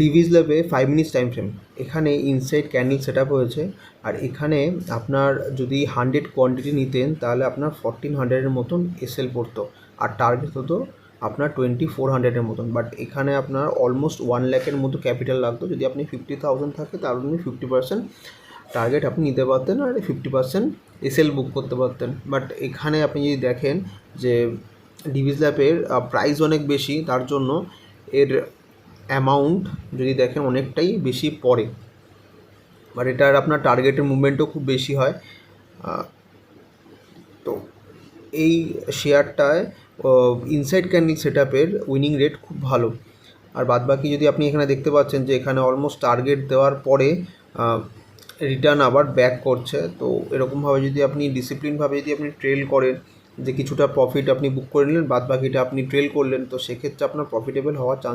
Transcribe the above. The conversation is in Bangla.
ডিভিস ল্যাবে ফাইভ মিনিটস টাইম ফ্রেম এখানে ইনসাইড ক্যান্ডেল সেট আপ হয়েছে। আর এখানে আপনার যদি হান্ড্রেড কোয়ান্টিটি নিতেন, তাহলে আপনার ফরটিন হান্ড্রেডের মতন এসএল পড়তো। আর টার্গেট হতো আপনার টোয়েন্টি ফোর হান্ড্রেডের মতন। বাট এখানে আপনার অলমোস্ট ওয়ান ল্যাকের মতো ক্যাপিটাল লাগতো। যদি আপনি ফিফটি থাউজেন্ড থাকে, তাহলে আপনি ফিফটি পার্সেন্ট টার্গেট আপনি নিতে পারতেন আর ফিফটি পার্সেন্ট এসএল বুক করতে পারতেন। বাট এখানে আপনি যদি দেখেন যে ডিভিস ল্যাপের প্রাইস অনেক বেশি। তার জন্য এর অ্যামাউন্ট যদি দেখেন অনেকটাই বেশি পড়ে। বাট এটার আপনার টার্গেটের মুভমেন্টও খুব বেশি হয়। তো এই শেয়ারটায় inside candle set winning rate খুব ভালো। আর বাদবাকি যদি আপনি এখানে দেখতে পাচ্ছেন যে এখানে অলমোস্ট টার্গেট দেওয়ার পরে রিটার্ন আবার ব্যাক করছে, তো এরকমভাবে যদি আপনি ডিসিপ্লিনভাবে যদি আপনি ট্রেল করেন, যে কিছুটা প্রফিট আপনি বুক করে নিলেন বাদ বাকিটা আপনি ট্রেল করলেন, তো সেক্ষেত্রে আপনার প্রফিটেবল হওয়ার চান্স